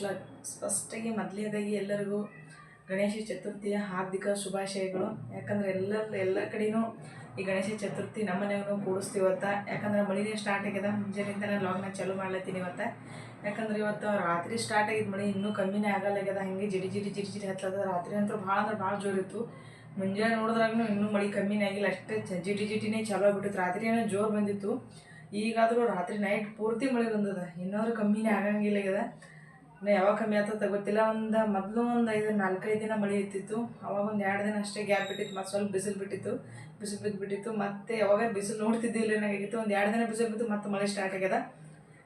To ಫಸ್ಟಿಗೆ ಮೊದಲನೇದಾಗಿ ಎಲ್ಲರಿಗೂ ಗಣೇಶ ಚತುರ್ಥಿಯ ಹಾರ್ದಿಕ ಶುಭಾಶಯಗಳು. ಯಾಕಂದ್ರೆ ಎಲ್ಲ ಎಲ್ಲ ಕಡೆನೂ ಈ ಗಣೇಶ ಚತುರ್ಥಿ ನಮ್ಮ ಮನೆಯೂ ಕೂಡಿಸ್ತೀವತ್ತ ಯಾಕಂದ್ರೆ ಮಳಿನೇ ಸ್ಟಾರ್ಟ್ ಆಗ್ಯದ. ಮುಂಜಾನೆಯಿಂದ ನಾನು ಲಾಗ್ನ ಚಾಲೂ ಮಾಡ್ಲತ್ತೀನಿ ಇವತ್ತು. ಯಾಕಂದ್ರೆ ಇವತ್ತು ರಾತ್ರಿ ಸ್ಟಾರ್ಟ್ ಆಗಿದ್ದು ಮಳೆ ಇನ್ನೂ ಕಮ್ಮಿನೇ ಆಗಲ್ಲಾಗ್ಯದ ಹಂಗೆ ಜಿಡಿ ಜಿಡಿ ಜಿಡಿ ಜಿಡಿ ಹತ್ತದ ರಾತ್ರಿ ಅಂತೂ ಭಾಳ ಅಂದ್ರೆ ಭಾಳ ಜೋರಿತ್ತು ಮುಂಜಾನೆ ನೋಡಿದ್ರಾಗೂ ಇನ್ನೂ ಮಳೆ ಕಮ್ಮಿನೇ ಆಗಿಲ್ಲ. ಅಷ್ಟೇ ಜಿಟಿ ಜಿಟಿನೇ ಚಾಲೂ ಆಗ್ಬಿಟ್ಟಿತ್ತು. ರಾತ್ರಿ ಏನೋ ಜೋರು ಬಂದಿತ್ತು. ಈಗಾದರೂ ರಾತ್ರಿ ನೈಟ್ ಪೂರ್ತಿ ಮಳೆ ಬಂದದ. ಇನ್ನೂ ಕಮ್ಮಿನೇ ಆಗಂಗಿಲ್ಲ ಆಗ್ಯದ. ಇನ್ನು ಯಾವಾಗ ಕಮ್ಮಿ ಆಗ್ತದ ಗೊತ್ತಿಲ್ಲ. ಒಂದು ಮೊದಲು ಒಂದು ಐದು ನಾಲ್ಕೈದು ದಿನ ಮಳೆ ಇರ್ತಿತ್ತು. ಅವಾಗ ಒಂದು ಎರಡು ದಿನ ಅಷ್ಟೇ ಗ್ಯಾಪ್ ಬಿಟ್ಟಿತ್ತು. ಮತ್ತು ಸ್ವಲ್ಪ ಬಿಸಿಲು ಬಿಟ್ಟಿತ್ತು. ಬಿಸಿಲು ಬಿದ್ದು ಬಿಟ್ಟಿತ್ತು ಮತ್ತೆ ಯಾವಾಗ ಬಿಸಿಲು ನೋಡ್ತಿದ್ದಿಲ್ಲ ಏನಾಗಿತ್ತು ಒಂದು ಎರಡು ದಿನ ಬಿಸಿಲು ಬಿದ್ದು ಮತ್ತೆ ಮಳೆ ಸ್ಟಾರ್ಟ್ ಆಗ್ಯದ.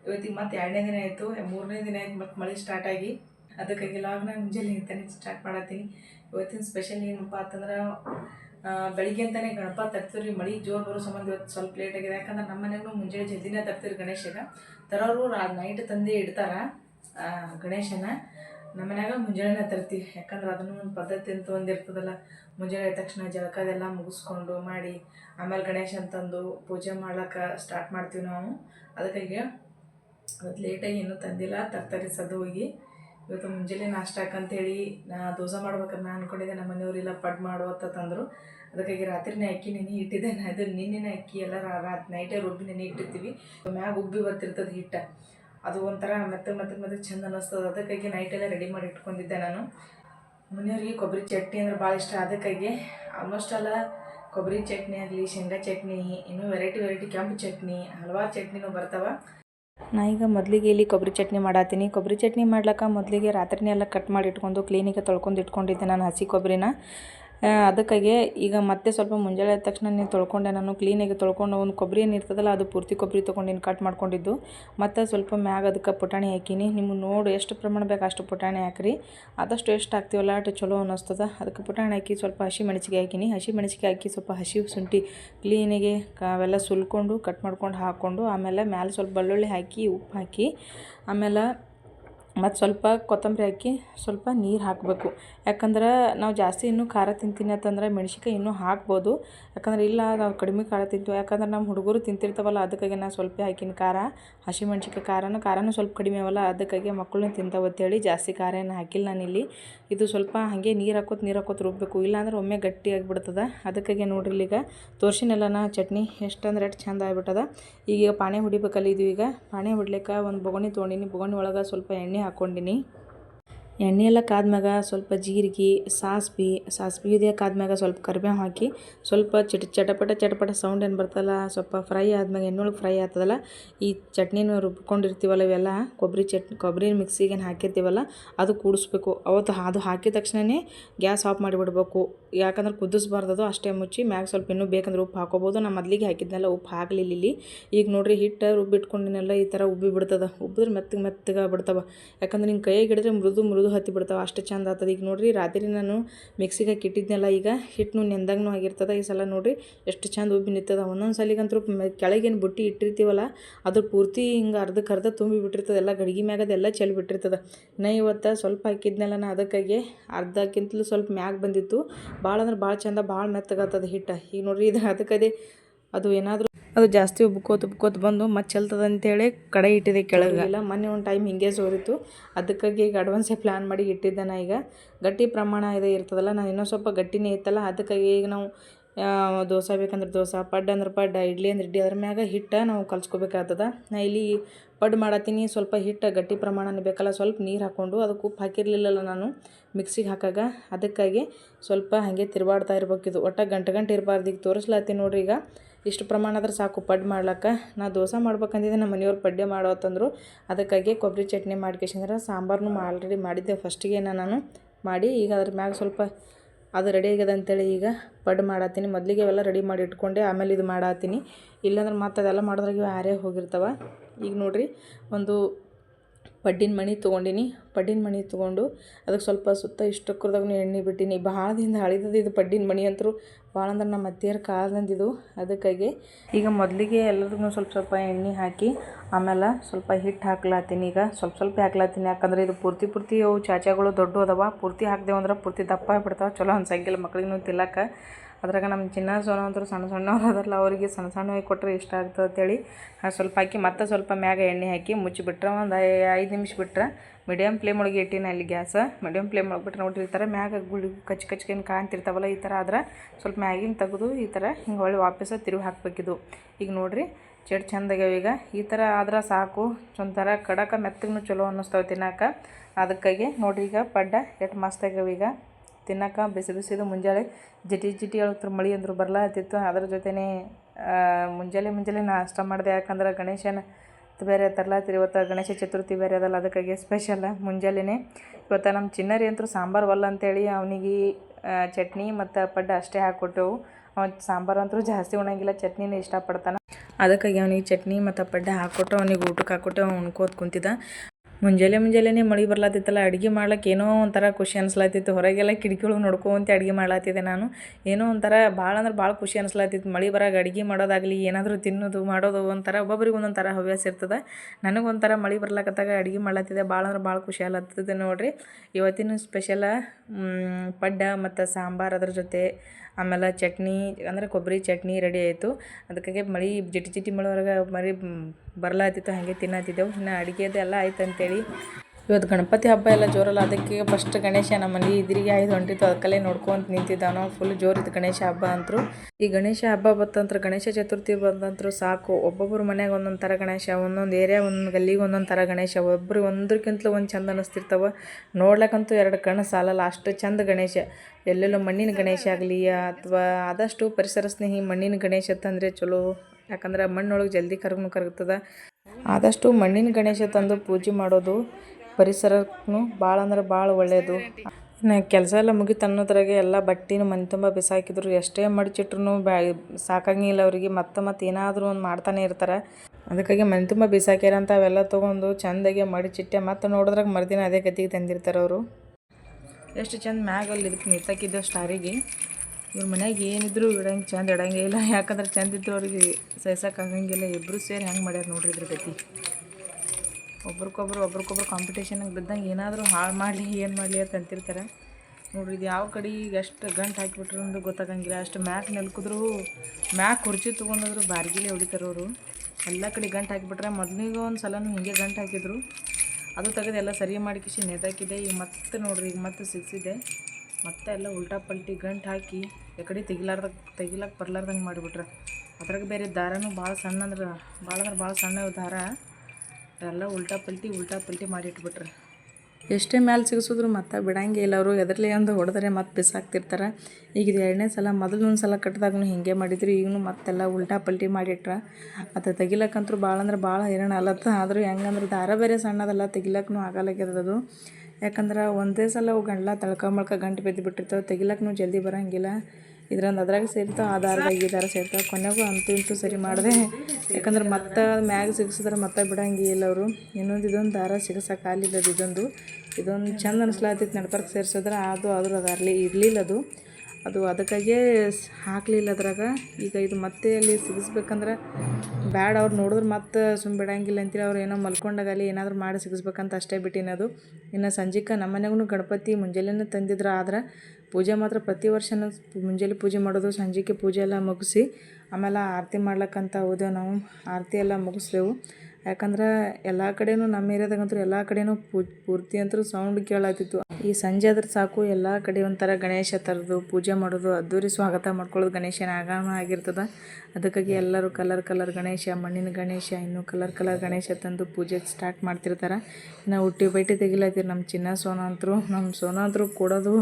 ಇವತ್ತಿಗೆ ಮತ್ತೆ ಎರಡನೇ ದಿನ ಆಯಿತು. ಮೂರನೇ ದಿನ ಆಯ್ತು ಮತ್ತೆ ಮಳೆ ಸ್ಟಾರ್ಟ್ ಆಗಿ. ಅದಕ್ಕಾಗಿ ಲಾಗ್ನ ಮುಂಜಾನೆ ಇಂತಾನೆ ಸ್ಟಾರ್ಟ್ ಮಾಡತ್ತೀನಿ. ಇವತ್ತಿನ ಸ್ಪೆಷಲ್ ಏನಪ್ಪ ಅಂತಂದ್ರೆ ಬೆಳಿಗ್ಗೆ ಅಂತಲೇ ಗಣಪ ತರ್ತೀವಿ ಮಳೆ ಜೋರು ಬರೋ ಸಂಬಂಧ ಇವತ್ತು ಸ್ವಲ್ಪ ಲೇಟ್ ಆಗಿದೆ. ಯಾಕಂದ್ರೆ ನಮ್ಮ ಮನೆಗೂ ಮುಂಜಾನೆ ಜಲ್ದಿನೇ ತರ್ತೀವಿ ಗಣೇಶಗ. ತರೋರು ನೈಟ್ ತಂದೆ ಇಡ್ತಾರ. ಗಣೇಶನ ನಮ್ಮ ಮನ್ಯಾಗ ಮುಂಜಾನೆ ತರ್ತೀವಿ. ಯಾಕಂದ್ರೆ ಅದನ್ನು ಒಂದು ಪದ್ಧತಿ ಅಂತ ಒಂದು ಇರ್ತದಲ್ಲ. ಮುಂಜಾನೆ ತಕ್ಷಣ ಜಳಕದೆಲ್ಲ ಮುಗಿಸ್ಕೊಂಡು ಮಾಡಿ, ಆಮೇಲೆ ಗಣೇಶನ ತಂದು ಪೂಜೆ ಮಾಡ್ಲಿಕ್ಕೆ ಸ್ಟಾರ್ಟ್ ಮಾಡ್ತೀವಿ ನಾವು. ಅದಕ್ಕಾಗಿ ಇವತ್ತು ಲೇಟಾಗಿ ಏನೂ ತಂದಿಲ್ಲ. ತರ್ತಾರೆ ಸದ್ದು ಹೋಗಿ. ಇವತ್ತು ಮುಂಜಾನೆ ನಾಷ್ಟಾಕಂತೇಳಿ ನಾ ದೋಸೆ ಮಾಡ್ಬೇಕಂತ ನಾನು ಅಂದ್ಕೊಂಡಿದ್ದೆ ನಮ್ಮ ಮನೆಯವರೆಲ್ಲ ಪಡ್ ಮಾಡು ಅಂತ ತಂದರು. ಅದಕ್ಕಾಗಿ ರಾತ್ರಿನೇ ಅಕ್ಕಿ ನೆನೆ ಇಟ್ಟಿದ್ದೆ. ಅದು ನಿನ್ನೆನೇ ಅಕ್ಕಿ ಎಲ್ಲ ರಾತ್ ನೈಟೇ ರುಬ್ಬಿ ನೆನೆ ಇಟ್ಟಿರ್ತೀವಿ. ಮ್ಯಾಗ ಉಬ್ಬಿ ಬರ್ತಿರ್ತದೆ ಹಿಟ್ಟು. ಅದು ಒಂಥರ ಮತ್ತೆ ಮತ್ತೆ ಮತ್ತೆ ಚಂದ ಅನ್ನಿಸ್ತದೆ. ಅದಕ್ಕಾಗಿ ನೈಟೆಲ್ಲ ರೆಡಿ ಮಾಡಿ ಇಟ್ಕೊಂಡಿದ್ದೆ ನಾನು. ಮನೆಯವ್ರಿಗೆ ಕೊಬ್ಬರಿ ಚಟ್ನಿ ಅಂದ್ರೆ ಭಾಳ ಇಷ್ಟ. ಅದಕ್ಕಾಗಿ ಆಲ್ಮೋಸ್ಟ್ ಅಲ್ಲ ಕೊಬ್ಬರಿ ಚಟ್ನಿ ಆಗಲಿ, ಶೇಂಗಾ ಚಟ್ನಿ, ಇನ್ನೂ ವೆರೈಟಿ ವೆರೈಟಿ ಕೆಂಪು ಚಟ್ನಿ, ಹಲವಾರು ಚಟ್ನಿನೂ ಬರ್ತಾವೆ. ನಾ ಈಗ ಮೊದಲಿಗೆ ಇಲ್ಲಿ ಕೊಬ್ಬರಿ ಚಟ್ನಿ ಮಾಡತ್ತೀನಿ ಕೊಬ್ಬರಿ ಚಟ್ನಿ ಮಾಡ್ಲಿಕ್ಕೆ ಮೊದಲಿಗೆ ರಾತ್ರಿನೇ ಎಲ್ಲ ಕಟ್ ಮಾಡಿ ಇಟ್ಕೊಂಡು ಕ್ಲೀನಿಗೆ ತೊಳ್ಕೊಂಡು ಇಟ್ಕೊಂಡಿದ್ದೆ ನಾನು ಹಸಿ ಕೊಬ್ಬರಿನ. ಅದಕ್ಕಾಗಿ ಈಗ ಮತ್ತೆ ಸ್ವಲ್ಪ ಮುಂಜಾನೆ ಎದ್ದ ತಕ್ಷಣ ನೀನು ತೊಳ್ಕೊಂಡೆ, ನಾನು ಕ್ಲೀನಾಗಿ ತೊಳ್ಕೊಂಡು ಒಂದು ಕೊಬ್ಬರಿ ಏನು ಇರ್ತದಲ್ಲ, ಅದು ಪೂರ್ತಿ ಕೊಬ್ಬರಿ ತೊಗೊಂಡು ಕಟ್ ಮಾಡ್ಕೊಂಡಿದ್ದು. ಮತ್ತು ಸ್ವಲ್ಪ ಮ್ಯಾಗ ಅದಕ್ಕೆ ಪುಟಾಣಿ ಹಾಕೀನಿ. ನಿಮ್ಗೆ ನೋಡಿ ಎಷ್ಟು ಪ್ರಮಾಣ ಬೇಕು ಅಷ್ಟು ಪುಟಾಣಿ ಹಾಕ್ರಿ. ಆದಷ್ಟು ಎಷ್ಟು ಹಾಕ್ತೀವಲ್ಲ ಅಷ್ಟು ಚಲೋ ಅನ್ನಿಸ್ತದ. ಅದಕ್ಕೆ ಪುಟಾಣಿ ಹಾಕಿ ಸ್ವಲ್ಪ ಹಸಿ ಮೆಣಸಿಗೆ ಹಾಕಿನಿ. ಹಸಿ ಮೆಣಸಿಗೆ ಹಾಕಿ ಸ್ವಲ್ಪ ಹಸಿ ಶುಂಠಿ ಕ್ಲೀನಿಗೆ ಅವೆಲ್ಲ ಸುಲ್ಕೊಂಡು ಕಟ್ ಮಾಡ್ಕೊಂಡು ಹಾಕ್ಕೊಂಡು ಆಮೇಲೆ ಮ್ಯಾಲೆ ಸ್ವಲ್ಪ ಬೆಳ್ಳುಳ್ಳಿ ಹಾಕಿ, ಉಪ್ಪು ಹಾಕಿ, ಆಮೇಲೆ ಮತ್ತು ಸ್ವಲ್ಪ ಕೊತ್ತಂಬರಿ ಹಾಕಿ ಸ್ವಲ್ಪ ನೀರು ಹಾಕಬೇಕು. ಯಾಕಂದ್ರೆ ನಾವು ಜಾಸ್ತಿ ಇನ್ನೂ ಖಾರ ತಿಂತೀನಿ ಅಂತಂದ್ರೆ ಮೆಣ್ಸಿನ್ಕಾಯಿ ಇನ್ನೂ ಹಾಕ್ಬೋದು. ಯಾಕಂದ್ರೆ ಇಲ್ಲ, ನಾವು ಕಡಿಮೆ ಖಾರ ತಿಂತೀವಿ. ಯಾಕಂದ್ರೆ ನಮ್ಮ ಹುಡುಗರು ತಿಂತಿರ್ತಾವಲ್ಲ, ಅದಕ್ಕಾಗಿ ನಾನು ಸ್ವಲ್ಪ ಹಾಕಿನ ಖಾರ, ಹಸಿ ಮೆಣ್ಸಿನ್ಕಾಯಿ ಖಾರನೂ ಖಾರನೂ ಸ್ವಲ್ಪ ಕಡಿಮೆ ಅವಲ್ಲ, ಅದಕ್ಕಾಗಿ ಮಕ್ಕಳನ್ನ ತಿಂತಾವೆ ಅಂತೇಳಿ ಜಾಸ್ತಿ ಖಾರ ಏನು ಹಾಕಿಲ್ಲ ನಾನಿಲ್ಲಿ. ಇದು ಸ್ವಲ್ಪ ಹಾಗೆ ನೀರು ಹಾಕೋತ ನೀರು ಹಾಕೋತ ರುಬ್ಬಬೇಕು ಇಲ್ಲಾಂದ್ರೆ ಒಮ್ಮೆ ಗಟ್ಟಿ ಆಗಿಬಿಡ್ತದೆ. ಅದಕ್ಕಾಗಿ ನೋಡ್ರಿ ಈಗ ತೋರ್ಸಿನಲ್ಲ ನಾ ಚಟ್ನಿ ಎಷ್ಟು ಅಂದ್ರೆ ಎಷ್ಟು ಚಂದ ಆಗಿಬಿಟ್ಟದ. ಈಗ ಪಾಣೆ ಹೊಡಿಬೇಕಲ್ಲ ಇದು ಈಗ. ಪಾಣೆ ಹೊಡ್ಲಿಕ್ಕೆ ಒಂದು ಬೊಗಣಿ ತೊಗೊಂಡಿನಿ ಬೊಗಣಿ ಒಳಗೆ ಸ್ವಲ್ಪ ಎಣ್ಣೆ ಹಾಕ್ಕೊಂಡಿನಿ ಎಣ್ಣೆ ಎಲ್ಲ ಕಾದ್ಮ್ಯಾಗ ಸ್ವಲ್ಪ ಜೀರಿಗೆ, ಸಾಸ್ವೆ ಸಾಸ್ವೆ ಇದೆ ಕಾದ್ಮ್ಯಾಗ ಸ್ವಲ್ಪ ಕರಿಬೇವು ಹಾಕಿ ಸ್ವಲ್ಪ ಚಿಟ ಚಟಪಟ ಚಟಪಟ ಸೌಂಡ್ ಏನು ಬರ್ತಲ್ಲ, ಸ್ವಲ್ಪ ಫ್ರೈ ಆದ್ಮ್ಯಾಗ ಎಣ್ಣೊಳಗೆ ಫ್ರೈ ಆಗ್ತದಲ್ಲ, ಈ ಚಟ್ನಿನ ರುಬ್ಕೊಂಡಿರ್ತೀವಲ್ಲ ಇವೆಲ್ಲ ಕೊಬ್ಬರಿ ಚಟ್ನಿ ಕೊಬ್ಬರಿ ಮಿಕ್ಸಿಗೆ ಏನು ಹಾಕಿರ್ತೀವಲ್ಲ, ಅದು ಕೂಡಿಸ್ಬೇಕು. ಅವತ್ತು ಅದು ಹಾಕಿದ ತಕ್ಷಣವೇ ಗ್ಯಾಸ್ ಆಫ್ ಮಾಡಿಬಿಡ್ಬೇಕು. ಯಾಕಂದ್ರೆ ಕುದಿಸ್ಬಾರ್ದು ಅಷ್ಟೇ ಮುಚ್ಚಿ ಮ್ಯಾಗ ಸ್ವಲ್ಪ ಇನ್ನೂ ಬೇಕಂದ್ರೆ ಉಪ್ಪು ಹಾಕೋಬೋದು. ನಾನು ಮೊದಲಿಗೆ ಹಾಕಿದ್ನೆಲ್ಲ, ಉಪ್ಪು ಹಾಕಲಿಲ್ಲ ಇಲ್ಲಿ. ಈಗ ನೋಡಿರಿ ಹಿಟ್ಟು ರುಬ್ಬಿಟ್ಕೊಂಡಿನೆಲ್ಲ ಈ ಥರ ಉಬ್ಬಿ ಬಿಡ್ತದೆ ಉಬ್ಬಿದ್ರೆ ಮೆತ್ತಗೆ ಮೆತ್ತಗೆ ಬಿಡ್ತವೆ ಯಾಕಂದ್ರೆ ನಿಂಗೆ ಕೈಗೆ ಹಿಡಿದ್ರೆ ಮೃದು ಮೃದು ಹತ್ತಿ ಬಿಡ್ತಾವೆ, ಅಷ್ಟು ಚಂದ ಆಗ್ತದೆ. ಈಗ ನೋಡಿರಿ, ರಾತ್ರಿ ನಾನು ಮಿಕ್ಸಿಗೆ ಹಾಕಿ ಇಟ್ಟಿದ್ನಲ್ಲ ಈಗ ಹಿಟ್ಟು ನೆಂದಂಗೂ ಆಗಿರ್ತದೆ. ಈ ಸಲ ನೋಡಿರಿ, ಎಷ್ಟು ಚಂದ ಉಬ್ಬಿ ನಿಂತದ. ಒಂದೊಂದು ಸಲಿಗಂತೂ ಕೆಳಗೇನು ಬುಟ್ಟಿ ಇಟ್ಟಿರ್ತೀವಲ್ಲ ಅದು ಪೂರ್ತಿ ಹಿಂಗೆ ಅರ್ಧಕ್ಕೆ ಅರ್ಧ ತುಂಬಿ ಬಿಟ್ಟಿರ್ತದೆ. ಎಲ್ಲ ಗಡಿಗೆ ಮ್ಯಾಗದೆಲ್ಲ ಚೆಲ್ಲಿ ಬಿಟ್ಟಿರ್ತದೆ. ನಾ ಇವತ್ತು ಸ್ವಲ್ಪ ಹಾಕಿದ್ನಲ್ಲ, ನಾ ಅದಕ್ಕಾಗಿ ಅರ್ಧಕ್ಕಿಂತಲೂ ಸ್ವಲ್ಪ ಮ್ಯಾಗ ಬಂದಿತ್ತು. ಭಾಳ ಅಂದ್ರೆ ಭಾಳ ಚಂದ ಭಾಳ ಮೆತ್ತಗಾಗ್ತದೆ ಹಿಟ್ಟು. ಈಗ ನೋಡಿರಿ, ಇದು ಅದಕ್ಕದೇ ಅದು ಏನಾದರೂ ಅದು ಜಾಸ್ತಿ ಉಬ್ಕೋತ ಉಬ್ಕೋತ ಬಂದು ಮತ್ತೆ ಚೆಲ್ತದ ಅಂತೇಳಿ ಕಡೆ ಇಟ್ಟಿದೆ ಕೆಳಗೆ. ಇಲ್ಲ, ಮೊನ್ನೆ ಒಂದು ಟೈಮ್ ಹಿಂಗೆ ಸೋರಿತು ಅದಕ್ಕಾಗಿ ಈಗ ಅಡ್ವಾನ್ಸೇ ಪ್ಲ್ಯಾನ್ ಮಾಡಿ ಇಟ್ಟಿದ್ದೆ ನಾ ಈಗ. ಗಟ್ಟಿ ಪ್ರಮಾಣ ಇದೆ ಇರ್ತದಲ್ಲ, ನಾನು ಇನ್ನೊಂದು ಸ್ವಲ್ಪ ಗಟ್ಟಿನೇ ಇತ್ತಲ್ಲ, ಅದಕ್ಕಾಗಿ ಈಗ ನಾವು ದೋಸೆ ಬೇಕಂದ್ರೆ ದೋಸೆ, ಪಡ್ಡು ಅಂದ್ರೆ ಪಡ್ಡು, ಇಡ್ಲಿ ಅಂದ್ರೆ ಇಡ್ಲಿ, ಅದ್ರ ಮ್ಯಾಗ ಹಿಟ್ಟು ನಾವು ಕಲ್ಸ್ಕೊಬೇಕಾಗ್ತದ. ನಾ ಇಲ್ಲಿ ಪಡ್ಡು ಮಾಡತ್ತೀನಿ, ಸ್ವಲ್ಪ ಹಿಟ್ಟು ಗಟ್ಟಿ ಪ್ರಮಾಣನೇ ಬೇಕಲ್ಲ, ಸ್ವಲ್ಪ ನೀರು ಹಾಕ್ಕೊಂಡು ಅದಕ್ಕೆ ಉಪ್ಪು ಹಾಕಿರಲಿಲ್ಲಲ್ಲ ನಾನು ಮಿಕ್ಸಿಗೆ ಹಾಕಾಗ, ಅದಕ್ಕಾಗಿ ಸ್ವಲ್ಪ ಹಾಗೆ ತಿರುವಾಡ್ತಾ ಇರ್ಬೇಕಿದು ಒಟ್ಟು ಗಂಟೆ ಗಂಟೆ ಇರಬಾರ್ದು, ಈಗ ತೋರಿಸ್ಲಾತ್ತೀನಿ ನೋಡ್ರಿ ಈಗ. ಇಷ್ಟು ಪ್ರಮಾಣ ಆದ್ರೆ ಸಾಕು ಪಡ್ಡು ಮಾಡ್ಲಕ್ಕ. ನಾ ದೋಸೆ ಮಾಡ್ಬೇಕಂದಿದ್ದೆ, ನಮ್ಮ ಮನೆಯವ್ರು ಪಡ್ಡೆ ಮಾಡೋತಂದ್ರು ಅದಕ್ಕಾಗಿ ಕೊಬ್ಬರಿ ಚಟ್ನಿ ಮಾಡ್ಕೇಶಂದ್ರೆ ಸಾಂಬಾರನ್ನು ಆಲ್ರೆಡಿ ಮಾಡಿದ್ದೆ ಫಸ್ಟಿಗೆ ನಾನು ಮಾಡಿ ಈಗ ಅದ್ರ ಮ್ಯಾಗ ಸ್ವಲ್ಪ ಅದು ರೆಡಿ ಆಗ್ಯದ ಅಂತೇಳಿ ಈಗ ಪಡ್ ಮಾಡತ್ತೀನಿ ಮೊದಲಿಗೆ ಅವೆಲ್ಲ ರೆಡಿ ಮಾಡಿ ಇಟ್ಕೊಂಡೆ, ಆಮೇಲೆ ಇದು ಮಾಡತ್ತೀನಿ ಇಲ್ಲಾಂದ್ರೆ ಮತ್ತೆ ಅದೆಲ್ಲ ಮಾಡಿದ್ರಾಗ ಇವು ಆರೇ ಹೋಗಿರ್ತವೆ. ಈಗ ನೋಡಿರಿ, ಒಂದು ಪಡ್ಡಿನ ಮಣಿ ತೊಗೊಂಡಿನಿ. ಪಡ್ಡಿನ ಮಣಿ ತೊಗೊಂಡು ಅದಕ್ಕೆ ಸ್ವಲ್ಪ ಸುತ್ತ ಇಷ್ಟಕ್ಕರ್ದಾಗೂ ಎಣ್ಣೆ ಬಿಟ್ಟಿನಿ. ಭಾಳ ದಿನ ಹಳಿದದ ಇದು ಪಡ್ಡಿನ ಮಣಿ ಅಂತೂ ಭಾಳ ಅಂದ್ರೆ ನಮ್ಮ ಅತ್ತೆಯರ ಕಾಲದಂದಿದು ಅದಕ್ಕಾಗಿ. ಈಗ ಮೊದಲಿಗೆ ಎಲ್ಲರಿಗೂ ಸ್ವಲ್ಪ ಸ್ವಲ್ಪ ಎಣ್ಣೆ ಹಾಕಿ ಆಮೇಲೆ ಸ್ವಲ್ಪ ಹಿಟ್ಟು ಹಾಕ್ಲಾತೀನಿ. ಈಗ ಸ್ವಲ್ಪ ಸ್ವಲ್ಪ ಹಾಕ್ಲಾತೀನಿ. ಯಾಕಂದ್ರೆ ಇದು ಪೂರ್ತಿ ಪೂರ್ತಿ ಅವು ಚಾಚಾಗಳು ದೊಡ್ಡ ಅದಾವ. ಪೂರ್ತಿ ಹಾಕ್ದೇವು ಅಂದ್ರೆ ಪೂರ್ತಿ ದಪ್ಪ ಆಗ್ಬಿಡ್ತಾವೆ. ಚಲೋ ಅನ್ಸಂಗಿಲ್ಲ ಮಕ್ಳಿಗೂ ತಿನ್ನಕ್ಕೆ. ಅದ್ರಾಗ ನಮ್ಮ ಚಿನ್ನ ಸೋನ ಅಂತೂ ಸಣ್ಣ ಸಣ್ಣವ್ರು ಅದರಲ್ಲ, ಅವರಿಗೆ ಸಣ್ಣ ಸಣ್ಣವಾಗಿ ಕೊಟ್ಟರೆ ಇಷ್ಟ ಆಗ್ತದೆ ಅಂತೇಳಿ ಸ್ವಲ್ಪ ಹಾಕಿ ಮತ್ತೆ ಸ್ವಲ್ಪ ಮ್ಯಾಗ ಎಣ್ಣೆ ಹಾಕಿ ಮುಚ್ಚಿಬಿಟ್ರೆ ಒಂದು ಐದು ನಿಮಿಷ ಬಿಟ್ರೆ ಮೀಡಿಯಮ್ ಫ್ಲೇಮ್ ಒಳಗೆ ಇಟ್ಟಿನ ಅಲ್ಲಿ ಗ್ಯಾಸ್ ಮೀಡಿಯಮ್ ಫ್ಲೇಮ್ ಒಳಗೆ ಬಿಟ್ರೆ ನೋಡ್ರಿ ಈ ಥರ ಮ್ಯಾಗ ಗುಳಿ ಕಚ್ ಕಚ್ಕೇನು ಕಾಣ್ತಿರ್ತಾವಲ್ಲ ಈ ಥರ ಆದ್ರೆ ಸ್ವಲ್ಪ ಮ್ಯಾಗಿನ ತೆಗೆದು ಈ ಥರ ಹಿಂಗೆ ಹೊಳ್ಳಿ ವಾಪಸ್ಸು ತಿರುಗಿ ಹಾಕ್ಬೇಕಿದು. ಈಗ ನೋಡಿರಿ ಚಟ್ ಚಂದಾಗ್ಯಾವ ಈಗ. ಈ ಥರ ಆದ್ರೆ ಸಾಕು. ಒಂಥರ ಕಡಕ ಮೆತ್ತಗೂ ಚಲೋ ಅನ್ನಿಸ್ತಾವೆ ತಿನ್ನಕ್ಕೆ ಅದಕ್ಕಾಗಿ ನೋಡಿರಿ ಈಗ ಪಡ್ಡ ಎಷ್ಟು ಮಸ್ತ್ ಆಗ್ಯಾವ ಈಗ. ತಿನ್ನಕ ಬಿಸಿ ಬಿಸಿದು ಮುಂಜಾನೆ ಜಿಟಿ ಜಿಟಿ ಹೇಳ್ತಾರೆ ಮಳೆ ಅಂದರೂ ಬರ್ಲಾತಿತ್ತು ಅದ್ರ ಜೊತೆನೇ ಮುಂಜಾನೆ ಮುಂಜಾನೆ ನಾಷ್ಟ ಮಾಡಿದೆ. ಯಾಕಂದ್ರೆ ಗಣೇಶನ ಬೇರೆ ತರ್ಲಾತಿರಿ. ಇವತ್ತು ಗಣೇಶ ಚತುರ್ಥಿ ಬೇರೆ ಅದಲ್ಲ. ಅದಕ್ಕಾಗಿ ಸ್ಪೆಷಲ್ ಮುಂಜಾನೆನೇ ಇವತ್ತು ನಮ್ಮ ಚಿನ್ನರಿ ಅಂತೂ ಸಾಂಬಾರು ಒಲ್ಲ ಅಂತೇಳಿ ಅವನಿಗೆ ಚಟ್ನಿ ಮತ್ತು ಪಡ್ಡ ಅಷ್ಟೇ ಹಾಕ್ಕೊಟ್ಟೆವು ಅವ್ನು ಸಾಂಬಾರು ಅಂತೂ ಜಾಸ್ತಿ ಉಣಂಗಿಲ್ಲ. ಚಟ್ನಿನೇ ಇಷ್ಟಪಡ್ತಾನೆ. ಅದಕ್ಕಾಗಿ ಅವನಿಗೆ ಚಟ್ನಿ ಮತ್ತು ಪಡ್ಡೆ ಹಾಕ್ಕೊಟ್ಟು ಅವನಿಗೆ ಊಟಕ್ಕೆ ಹಾಕ್ಕೊಟ್ಟು ಅವ್ನು ಉಣ್ಕೋತ ಕುಂತಿದ್ದ. ಮುಂಜಾನೆ ಮುಂಜಾನೆ ಮಳೆ ಬರ್ಲಾತಿತ್ತಲ್ಲ, ಅಡುಗೆ ಮಾಡ್ಲಿಕ್ಕೆ ಏನೋ ಒಂಥರ ಖುಷಿ ಅನಿಸ್ಲತ್ತಿತ್ತು ಹೊರಗೆಲ್ಲ ಕಿಟಕಿಗಳು ನೋಡ್ಕೊಂತ ಅಡುಗೆ ಮಾಡ್ಲಾತಿದ್ದೆ ನಾನು. ಏನೋ ಒಂಥರ ಭಾಳ ಅಂದ್ರೆ ಭಾಳ ಖುಷಿ ಅನಿಸ್ಲತ್ತಿತ್ತು ಮಳೆ ಬರಾಗ ಅಡುಗೆ ಮಾಡೋದಾಗಲಿ, ಏನಾದರೂ ತಿನ್ನೋದು, ಮಾಡೋದು ಒಂಥರ ಒಬ್ಬೊಬ್ರಿಗೆ ಒಂದೊಂದು ಥರ ಹವ್ಯಾಸ ಇರ್ತದೆ. ನನಗೊಂಥರ ಮಳೆ ಬರ್ಲಾಕತ್ತಾಗ ಅಡುಗೆ ಮಾಡ್ಲಾತಿದ್ದೆ. ಭಾಳ ಅಂದ್ರೆ ಭಾಳ ಖುಷಿ ಆಗ್ಲತ್ತಿದೆ ನೋಡಿರಿ. ಇವತ್ತಿನ ಸ್ಪೆಷಲ ಪಡ್ಡ ಮತ್ತು ಸಾಂಬಾರು ಅದ್ರ ಜೊತೆ ಆಮೇಲೆ ಚಟ್ನಿ, ಅಂದರೆ ಕೊಬ್ಬರಿ ಚಟ್ನಿ ರೆಡಿ ಆಯಿತು. ಅದಕ್ಕಾಗಿ ಮಳೆ ಜಿಟಿ ಜಿಟಿ ಮಳೆ ಒಳಗೆ ಮರಿ ಬರ್ಲಾತಿತ್ತು, ಹಾಗೆ ತಿನ್ನತ್ತಿದ್ದೆವು ಇನ್ನು ಅಡುಗೆದೆಲ್ಲ ಆಯ್ತು ಅಂತೇಳಿ ಇವತ್ತು ಗಣಪತಿ ಹಬ್ಬ ಎಲ್ಲ ಜೋರಲ್ಲ, ಅದಕ್ಕೆ ಫಸ್ಟ್ ಗಣೇಶ ನಮ್ಮ ಮನೆ ಇದ್ರಿಗೆ ಆಯ್ದು ಹೊಂಟಿತ್ತು, ಅದಕ್ಕಲ್ಲೇ ನೋಡ್ಕೊಂತ ನಿಂತಿದ್ದಾನೋ ಫುಲ್ ಜೋರಿತ್ತು ಗಣೇಶ ಹಬ್ಬ ಅಂತರು ಈ ಗಣೇಶ ಹಬ್ಬ ಬಂತಂದ್ರೆ ಗಣೇಶ ಚತುರ್ಥಿ ಬಂತಂದ್ರೆ ಸಾಕು ಒಬ್ಬೊಬ್ಬರು ಮನೆಗೆ ಒಂದೊಂದು ಥರ ಗಣೇಶ, ಒಂದೊಂದು ಏರಿಯಾ ಒಂದೊಂದು ಗಲ್ಲಿಗೆ ಒಂದೊಂದು ಥರ ಗಣೇಶ ಒಬ್ಬರು ಒಂದಕ್ಕಿಂತಲೂ ಒಂದು ಚಂದ ಅನ್ನಿಸ್ತಿರ್ತಾವೆ ನೋಡ್ಲಿಕ್ಕಂತೂ ಎರಡು ಕಣ್ಣು ಸಾಲಲ್ಲ, ಅಷ್ಟು ಚಂದ ಗಣೇಶ. ಎಲ್ಲೆಲ್ಲೋ ಮಣ್ಣಿನ ಗಣೇಶ ಆಗಲಿ, ಅಥವಾ ಆದಷ್ಟು ಪರಿಸರ ಸ್ನೇಹಿ ಮಣ್ಣಿನ ಗಣೇಶ ತಂದರೆ ಚಲೋ. ಯಾಕಂದ್ರೆ ಮಣ್ಣೊಳಗೆ ಜಲ್ದಿ ಕರ್ಗು ಕರಗ್ತದ. ಆದಷ್ಟು ಮಣ್ಣಿನ ಗಣೇಶ ತಂದು ಪೂಜೆ ಮಾಡೋದು ಪರಿಸರಕ್ಕೂ ಭಾಳ ಅಂದ್ರೆ ಭಾಳ ಒಳ್ಳೆಯದು ಇನ್ನು ಕೆಲಸ ಎಲ್ಲ ಮುಗಿತು ಅನ್ನೋದ್ರಾಗೆ ಎಲ್ಲ ಬಟ್ಟೆನೂ ಮನೆ ತುಂಬ ಬಿಸಾಕಿದ್ರು. ಎಷ್ಟೇ ಮಡಚಿಟ್ರು ಬ್ಯಾ ಸಾಕಂಗಿಲ್ಲ ಅವರಿಗೆ. ಮತ್ತೆ ಮತ್ತೆ ಏನಾದರೂ ಒಂದು ಮಾಡ್ತಾನೆ ಇರ್ತಾರೆ. ಅದಕ್ಕಾಗಿ ಮನೆ ತುಂಬ ಬಿಸಾಕ್ಯಾರಂತ ಅವೆಲ್ಲ ತೊಗೊಂಡು ಚೆಂದಾಗೆ ಮಡಿಚಿಟ್ಟೆ. ಮತ್ತೆ ನೋಡಿದ್ರಾಗ ಮರುದಿನ ಅದೇ ಗತಿಗೆ ತಂದಿರ್ತಾರೆ ಅವರು. ಎಷ್ಟು ಚಂದ ಮ್ಯಾಗ ಅಲ್ಲಿ ಇದಕ್ಕೆ ನಿಂತಾಕಿದ್ದೆ ಸ್ಟಾರಿಗೆ. ಇವ್ರ ಮನ್ಯಾಗ ಏನಿದ್ರು ಇಡಂಗೆ ಚಂದ ಇಡಂಗೆ ಇಲ್ಲ. ಯಾಕಂದ್ರೆ ಚಂದ ಇದ್ದು ಅವ್ರಿಗೆ ಸಹಿಸಕ್ಕಾಗಂಗಿಲ್ಲ ಇಬ್ಬರು ಸೇರಿ ಹೆಂಗೆ ಮಾಡ್ಯಾರ ನೋಡ್ರಿ ಇದ್ರ ಗತಿ. ಒಬ್ರಿಗೊಬ್ರು ಒಬ್ರಿಗೊಬ್ರು ಕಾಂಪಿಟೇಷನ್ಗೆ ಬಿದ್ದಂಗೆ ಏನಾದರೂ ಹಾಳು ಮಾಡಲಿ, ಏನು ಮಾಡಲಿ ಅಂತ ಅಂತಿರ್ತಾರೆ. ನೋಡ್ರಿ, ಇದು ಯಾವ ಕಡೆ ಈಗ ಎಷ್ಟು ಗಂಟು ಹಾಕಿಬಿಟ್ರು ಅಂದ್ರೆ ಗೊತ್ತಾಗಂಗಿಲ್ಲ. ಅಷ್ಟು ಮ್ಯಾಕ್ ನೆಲ್ಕಿದ್ರು, ಮ್ಯಾಕ್ ಕುರ್ಚಿ ತೊಗೊಂಡಿದ್ರು ಬಾರ್ಗಿಲಿ ಹೊಡಿತಾರೆ ಅವರು. ಎಲ್ಲ ಕಡೆ ಗಂಟು ಹಾಕಿಬಿಟ್ರೆ ಮೊದಲಿಗೆ ಒಂದು ಸಲನೂ ಹಿಂಗೆ ಗಂಟು ಹಾಕಿದ್ರು. ಅದು ತೆಗೆದು ಎಲ್ಲ ಸರಿ ಮಾಡಿ ಕಿಶಿ ನೆದಾಕಿದೆ. ಈಗ ಮತ್ತೆ ನೋಡ್ರಿ, ಈಗ ಮತ್ತೆ ಸಿಕ್ಸಿದೆ ಮತ್ತೆ ಎಲ್ಲ ಉಲ್ಟಾ ಪಲ್ಟಿ ಗಂಟು ಹಾಕಿ ಎಕಡೆ ತೆಗಿಲಾರ್ದ ತೆಗಿಲಕ್ಕೆ ಬರ್ಲಾರ್ದಂಗೆ ಮಾಡಿಬಿಟ್ರೆ. ಅದ್ರಾಗ ಬೇರೆ ದಾರನೂ ಭಾಳ ಸಣ್ಣ ಅಂದ್ರೆ ಭಾಳ ಅಂದ್ರೆ ಭಾಳ ಸಣ್ಣ ದಾರ. ಎಲ್ಲ ಉಲ್ಟಾ ಪಲ್ಟಿ ಉಲ್ಟಾ ಪಲ್ಟಿ ಮಾಡಿ ಇಟ್ಬಿಟ್ರೆ. ಎಷ್ಟೇ ಮ್ಯಾಲೆ ಸಿಗಿಸಿದ್ರು ಮತ್ತೆ ಬಿಡಂಗೆ ಇಲ್ಲ. ಅವರು ಎದರ್ಲಿ ಒಂದು ಹೊಡೆದ್ರೆ ಮತ್ತೆ ಬಿಸಾಕ್ತಿರ್ತಾರೆ. ಈಗ ಇದು ಎರಡನೇ ಸಲ, ಮೊದಲು ಒಂದು ಸಲ ಕಟ್ಟಿದಾಗೂ ಹಿಂಗೆ ಮಾಡಿದ್ರು. ಈಗೂ ಮತ್ತೆಲ್ಲ ಉಲ್ಟಾ ಪಲ್ಟಿ ಮಾಡಿಟ್ರೆ ಅದು ತೆಗಿಲಕ್ಕಂತೂ ಭಾಳ ಅಂದ್ರೆ ಭಾಳ ಹೈರಾಣ ಅಲ್ಲತ್ತ ಆದರೂ ಹೆಂಗಂದ್ರೆ ದಾರ ಬೇರೆ ಸಣ್ಣದಲ್ಲ, ತೆಗಿಲಕ್ಕೂ ಆಗಲಾಗ್ಯದದು ಯಾಕಂದ್ರೆ ಒಂದೇ ಸಲ ಅವು ಗಂಡ್ಲ ತಳ್ಕ ಮಳ್ಕ ಗಂಟು ಬಿದ್ದು ಬಿಟ್ಟಿರ್ತಾವೆ. ತೆಗಿಲಕ್ಕೂ ಜಲ್ದಿ ಬರೋಂಗಿಲ್ಲ. ಇದ್ರಂದು ಅದ್ರಾಗ ಸೇರ್ತಾವೆ ಆ ದಾರದಾಗ ಈ ದಾರ ಸೇರ್ತಾವೆ ಕೊನೆಗೂ ಅಂತೂ ಇಂತೂ ಸರಿ ಮಾಡಿದೆ. ಯಾಕಂದ್ರೆ ಮತ್ತೆ ಮ್ಯಾಗ ಸಿಗಿಸಿದ್ರೆ ಮತ್ತೆ ಬಿಡಂಗಿಲ್ಲ ಅವರು. ಇನ್ನೊಂದು ಇದೊಂದು ದಾರ ಸಿಗಸಕ್ಕೆ ಆಗಲಿಲ್ಲ ಇದೊಂದು. ಇದೊಂದು ಚಂದ ಅನಿಸ್ಲಾತಿತ್ತು ನೆಟ್ವರ್ಕ್ ಸೇರ್ಸಿದ್ರೆ ಅದು ಆದರೂ ಅದಾರಲಿ ಇರಲಿಲ್ಲ ಅದು ಅದು ಅದಕ್ಕಾಗೇ ಹಾಕಲಿಲ್ಲ ಅದ್ರಾಗ. ಈಗ ಇದು ಮತ್ತೆ ಅಲ್ಲಿ ಸಿಗಿಸ್ಬೇಕಂದ್ರೆ ಬ್ಯಾಡ ಅವ್ರು ನೋಡಿದ್ರೆ ಮತ್ತೆ ಸುಮ್ಮ ಬಿಡಂಗಿಲ್ಲ ಅಂತೇಳಿ ಅವ್ರು ಏನೋ ಮಲ್ಕೊಂಡಾಗಲಿ ಏನಾದರೂ ಮಾಡಿ ಸಿಗಿಸ್ಬೇಕಂತ ಅಷ್ಟೇ ಬಿಟ್ಟಿನದು ಇನ್ನು ಸಂಜಿಕ ನಮ್ಮ ಮನೆಗೂ ಗಣಪತಿ ಮುಂಜಾನೆನೇ ತಂದಿದ್ರು. ಆದ್ರೆ ಪೂಜೆ ಮಾತ್ರ ಪ್ರತಿ ವರ್ಷನೂ ಮುಂಜಾನೆ ಪೂಜೆ ಮಾಡೋದು ಸಂಜೆಗೆ ಪೂಜೆ ಎಲ್ಲ ಮುಗಿಸಿ ಆಮೇಲೆ ಆರತಿ ಮಾಡ್ಲಕ್ಕಂತ ಹೋದೆವು ನಾವು. ಆರತಿ ಎಲ್ಲ ಮುಗಿಸ್ದೆವು. ಯಾಕಂದ್ರೆ ಎಲ್ಲ ಕಡೆನೂ ನಮ್ಮ ಏರಿಯಾದಾಗಂತೂ ಎಲ್ಲ ಕಡೆನೂ ಪೂರ್ತಿ ಅಂತೂ ಸೌಂಡ್ ಕೇಳಾತಿತ್ತು. ಈ ಸಂಜೆ ಆದ್ರೆ ಸಾಕು, ಎಲ್ಲ ಕಡೆ ಒಂಥರ ಗಣೇಶ ತರದು ಪೂಜೆ ಮಾಡೋದು, ಅದ್ದೂರಿ ಸ್ವಾಗತ ಮಾಡ್ಕೊಳ್ಳೋದು ಗಣೇಶನ ಆಗಮನ ಆಗಿರ್ತದೆ. ಅದಕ್ಕಾಗಿ ಎಲ್ಲರೂ ಕಲರ್ ಕಲರ್ ಗಣೇಶ, ಮಣ್ಣಿನ ಗಣೇಶ, ಇನ್ನೂ ಕಲರ್ ಕಲರ್ ಗಣೇಶ ತಂದು ಪೂಜೆ ಸ್ಟಾರ್ಟ್ ಮಾಡ್ತಿರ್ತಾರೆ. ಇನ್ನು ಹುಟ್ಟಿ ಬೈಟಿ ತೆಗಿಲತ್ತೀರಿ ನಮ್ಮ ಚಿನ್ನ ಸೋನ ಅಂತರು ನಮ್ಮ ಸೋನ ಅಂತರು ಕೊಡೋದು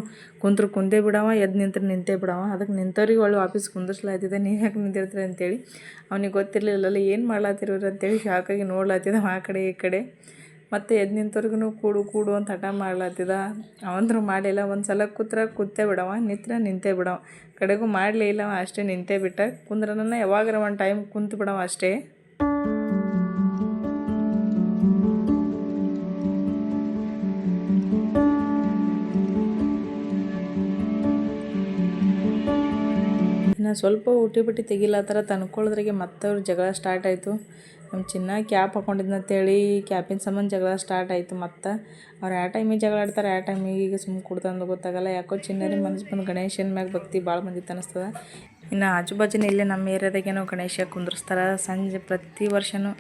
ಕುಂತ್ರು ಕುಂದೇ ಬಿಡವ ಎದ್ದು ನಿಂತ್ರು ನಿಂತೇ ಬಿಡವ. ಅದಕ್ಕೆ ನಿಂತವ್ರಿಗೆ ಒಳ್ಳೆ ವಾಪಸ್ ಕುಂದಿರ್ಸ್ಲಾತಿದ್ದೆ ನೀವು ಯಾಕೆ ನಿಂತಿರ್ತೀರಿ ಅಂತೇಳಿ. ಅವ್ನಿಗೆ ಗೊತ್ತಿರಲಿಲ್ಲ ಏನು ಮಾಡ್ಲಾತಿರೋರು ಅಂತೇಳಿ ಶಾಕಾಗಿ ನೋಡ್ಲಾತಿದ್ದ ಆ ಕಡೆ ಈ ಕಡೆ. ಮತ್ತು ಎದ್ದು ನಿಂತವ್ರಿಗೂ ಕೂಡು ಕೂಡು ಅಂತ ಹಠ ಮಾಡ್ಲತ್ತಿದ ಅವಂದ್ರು ಮಾಡಲಿಲ್ಲ. ಒಂದು ಸಲ ಕೂತ್ರ ಕೂತೇ ಬಿಡವ, ನಿಂತ್ರ ನಿಂತೇ ಬಿಡವ. ಕಡೆಗೂ ಮಾಡಲೇ ಇಲ್ಲ ಅಷ್ಟೇ ನಿಂತೇ ಬಿಟ್ಟ. ಕುಂದ್ರನ ಯಾವಾಗಾರ ಒಂದು ಟೈಮ್ ಕುಂತು ಬಿಡವ ಅಷ್ಟೇ. ಸ್ವಲ್ಪ ಊಟಿ ಬಿಟ್ಟು ತೆಗಿಲತ್ತಾರ ತಂದ್ಕೊಳ್ಳೋದ್ರಾಗೆ ಮತ್ತೆ ಅವ್ರ ಜಗಳ ಸ್ಟಾರ್ಟ್ ಆಯಿತು. ನಮ್ಮ ಚಿನ್ನ ಕ್ಯಾಪ್ ಹಾಕೊಂಡಿದ್ನಂತೇಳಿ ಕ್ಯಾಪಿನ ಸಂಬಂಧ ಜಗಳ ಸ್ಟಾರ್ಟ್ ಆಯಿತು ಮತ್ತು. ಅವ್ರು ಯಾವ ಟೈಮಿಗೆ ಜಗಳ ಆಡ್ತಾರೆ ಆ ಟೈಮಿಗೆ ಈಗ ಸುಮ್ಮನೆ ಕೊಡ್ತಂದು ಗೊತ್ತಾಗಲ್ಲ. ಯಾಕೋ ಚಿನ್ನರಿ ಮನಸ್ಸು ಬಂದು ಗಣೇಶನ ಮ್ಯಾಗ ಭಕ್ತಿ ಭಾಳ ಮಂದಿ ಅನ್ನಿಸ್ತದೆ ಇನ್ನು ಆಜು ಬಾಜುನ ಇಲ್ಲೇ ನಮ್ಮ ಏರಿಯಾದಾಗೇನೋ ಗಣೇಶ ಕುಂದ್ರಸ್ತಾರೆ. ಸಂಜೆ ಪ್ರತಿ ವರ್ಷವೂ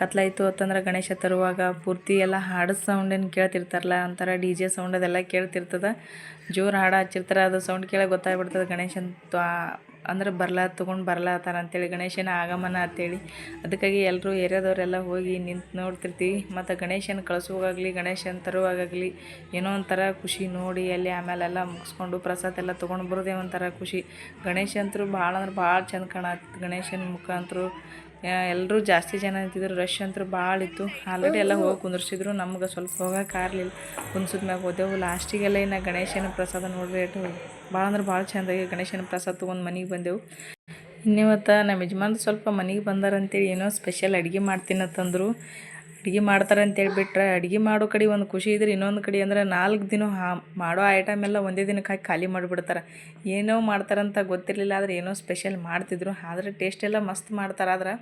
ಕತ್ಲಾಯಿತು ಅಂತಂದ್ರೆ ಗಣೇಶ ತರುವಾಗ ಪೂರ್ತಿ ಎಲ್ಲ ಹಾಡು ಸೌಂಡೇನು ಕೇಳ್ತಿರ್ತಾರಲ್ಲ ಒಂಥರ ಡಿ ಜೆ ಸೌಂಡ್ ಅದೆಲ್ಲ ಕೇಳ್ತಿರ್ತದೆ. ಜೋರು ಹಾಡು ಹಚ್ಚಿರ್ತಾರೆ, ಅದು ಸೌಂಡ್ ಕೇಳೋ ಗೊತ್ತಾಗ್ಬಿಡ್ತದೆ ಗಣೇಶನ ತ್ವಾ ಅಂದ್ರೆ ಬರ್ಲಾ ತೊಗೊಂಡು ಬರ್ಲಾತಾರ ಅಂತೇಳಿ ಗಣೇಶನ ಆಗಮನ ಅಂತೇಳಿ. ಅದಕ್ಕಾಗಿ ಎಲ್ಲರೂ ಏರಿಯಾದವರೆಲ್ಲ ಹೋಗಿ ನಿಂತು ನೋಡ್ತಿರ್ತೀವಿ. ಮತ್ತು ಗಣೇಶನ ಕಳಿಸುವಾಗಲಿ ಗಣೇಶನ ತರುವಾಗಲಿ ಏನೋ ಒಂಥರ ಖುಷಿ ನೋಡಿ ಅಲ್ಲಿ ಆಮೇಲೆಲ್ಲ ಮುಗಿಸ್ಕೊಂಡು ಪ್ರಸಾದ ಎಲ್ಲ ತೊಗೊಂಡು ಬರೋದೇ ಒಂಥರ ಖುಷಿ. ಗಣೇಶ ಅಂತರೂ ಭಾಳ ಅಂದ್ರೆ ಭಾಳ ಚಂದ ಕಾಣತ್ತೆ ಗಣೇಶನ ಮುಖ ಅಂತೂ ಎಲ್ಲರೂ ಜಾಸ್ತಿ ಜನ ಇದ್ದಿದ್ರು ರಶ್ ಅಂತೂ ಭಾಳ ಇತ್ತು. ಆಲ್ರೆಡಿ ಎಲ್ಲ ಹೋಗಿ ಕುಂದ್ರಿಸಿದ್ರು, ನಮ್ಗೆ ಸ್ವಲ್ಪ ಹೋಗೋಕ್ಕಾಗಲಿಲ್ಲ ಆಗ್ಲಿಲ್ಲ. ಮ್ಯಾಗ ಹೋದೆವು. ಲಾಸ್ಟಿಗೆಲ್ಲ ಇನ್ನು ಗಣೇಶನ ಪ್ರಸಾದ ನೋಡ್ರಿ ಭಾಳ ಅಂದ್ರೆ ಭಾಳ ಚಂದಾಗಿ ಗಣೇಶನ ಪ್ರಸಾದ ತೊಗೊಂಡು ಮನೆಗೆ ಬಂದೆವು. ಇನ್ನಿವತ್ತು ನಮ್ಮ ಯಜಮಾನ್ ಸ್ವಲ್ಪ ಮನೆಗೆ ಬಂದಾರಂತೇಳಿ ಏನೋ ಸ್ಪೆಷಲ್ ಅಡುಗೆ ಮಾಡ್ತೀನಿ ಅಂತಂದರು. ಅಡುಗೆ ಮಾಡ್ತಾರೆ ಅಂತೇಳಿ ಬಿಟ್ರೆ ಅಡುಗೆ ಮಾಡೋ ಕಡೆ ಒಂದು ಖುಷಿ ಇದ್ರೆ ಇನ್ನೊಂದು ಕಡೆ ಅಂದ್ರೆ ನಾಲ್ಕು ದಿನ ಹಾ ಮಾಡೋ ಐಟಮ್ ಎಲ್ಲ ಒಂದೇ ದಿನಕ್ಕೆ ಹಾಕಿ ಖಾಲಿ ಮಾಡಿಬಿಡ್ತಾರೆ. ಏನೋ ಮಾಡ್ತಾರಂತ ಗೊತ್ತಿರಲಿಲ್ಲ ಆದರೆ ಏನೋ ಸ್ಪೆಷಲ್ ಮಾಡ್ತಿದ್ರು. ಆದರೆ ಟೇಸ್ಟ್ ಎಲ್ಲ ಮಸ್ತ್ ಮಾಡ್ತಾರೆ ಆದ್ರೆ.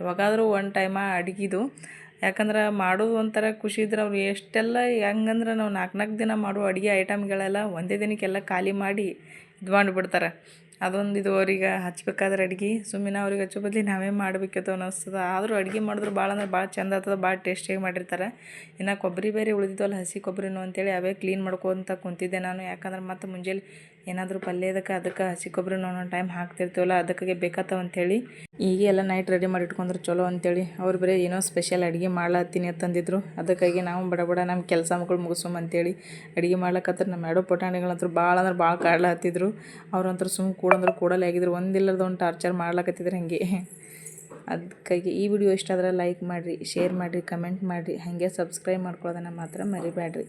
ಯಾವಾಗಾದರೂ ಒನ್ ಟೈಮ ಅಡುಗೆದು. ಯಾಕಂದ್ರೆ ಮಾಡೋದು ಒಂಥರ ಖುಷಿ ಇದ್ರೆ ಅವ್ರು ಎಷ್ಟೆಲ್ಲ ಹೆಂಗಂದ್ರೆ ನಾವು ನಾಲ್ಕು ನಾಲ್ಕು ದಿನ ಮಾಡೋ ಅಡುಗೆ ಐಟಮ್ಗಳೆಲ್ಲ ಒಂದೇ ದಿನಕ್ಕೆಲ್ಲ ಖಾಲಿ ಮಾಡಿ ಇದು ಮಾಡಿಬಿಡ್ತಾರೆ ಅದೊಂದು ಇದು ಅವ್ರಿಗೆ ಹಚ್ಬೇಕಾದ್ರೆ ಅಡ್ಗೆ. ಸುಮ್ಮನೆ ಅವ್ರಿಗೆ ಹಚ್ಚೋ ಬದಲಿ ನಾವೇ ಮಾಡಬೇಕಿತ್ತು ಅನ್ನಿಸ್ತದೆ ಆದರೂ ಅಡುಗೆ ಮಾಡಿದ್ರೆ ಭಾಳ ಅಂದ್ರೆ ಭಾಳ ಚಂದ ಆಗ್ತದ ಭಾಳ ಟೇಸ್ಟಿಯಾಗಿ ಮಾಡಿರ್ತಾರೆ. ಇನ್ನು ಕೊಬ್ಬರಿ ಬೇರೆ ಉಳಿದಿದ್ವಲ್ಲ, ಹಸಿ ಕೊಬ್ಬರಿನೂ ಅಂತೇಳಿ ಅವೇ ಕ್ಲೀನ್ ಮಾಡ್ಕೊತ ಕುಂತಿದ್ದೆ ನಾನು. ಯಾಕಂದ್ರೆ ಮತ್ತೆ ಮುಂಜಾನೆ ಏನಾದರೂ ಪಲ್ಯದಕ್ಕೆ, ಅದಕ್ಕೆ ಹಸಿ ಕೊಬ್ಬರಿ ಒಂದೊಂದು ಟೈಮ್ ಹಾಕ್ತಿರ್ತೀವಲ್ಲ ಅದಕ್ಕೆ ಬೇಕಾತಾವ ಅಂತೇಳಿ. ಈಗ ಎಲ್ಲ ನೈಟ್ ರೆಡಿ ಮಾಡಿ ಇಟ್ಕೊಂಡ್ರೆ ಚಲೋ ಅಂತೇಳಿ. ಅವ್ರು ಬರೀ ಏನೋ ಸ್ಪೆಷಲ್ ಅಡುಗೆ ಮಾಡ್ಲತ್ತೀನಿ ಅಂತಂದಿದ್ರು ಅದಕ್ಕಾಗಿ ನಾವು ಬಡ ಬಡ ನಮ್ಮ ಕೆಲಸ ಮಕ್ಕಳು ಮುಗಿಸೋಮ್ ಅಂತೇಳಿ ಅಡುಗೆ ಮಾಡ್ಲಕ್ಕತ್ರ ನಮ್ಮ ಎರಡು ಪುಟಾಣಿಗಳಂತೂ ಭಾಳ ಅಂದ್ರೆ ಭಾಳ ಕಾಡ್ಲ ಹತ್ತಿದ್ರು. ಅವ್ರಂತ್ರ ಸುಮ್ಮನೆ ಕೂಡಂದ್ರೆ ಕೂಡಲೇ ಆಗಿದ್ರು. ಒಂದಿಲ್ಲದ ಒಂದು ಟಾರ್ಚರ್ ಮಾಡ್ಲಕತ್ತಿದ್ರು ಹಾಗೆ. ಅದಕ್ಕಾಗಿ ಈ ವಿಡಿಯೋ ಇಷ್ಟ ಆದ್ರೆ ಲೈಕ್ ಮಾಡಿರಿ ಶೇರ್ ಮಾಡಿರಿ ಕಮೆಂಟ್ ಮಾಡಿರಿ. ಹಾಗೆ ಸಬ್ಸ್ಕ್ರೈಬ್ ಮಾಡ್ಕೊಳ್ಳೋದನ್ನು ಮಾತ್ರ ಮರಿಬೇಡ್ರಿ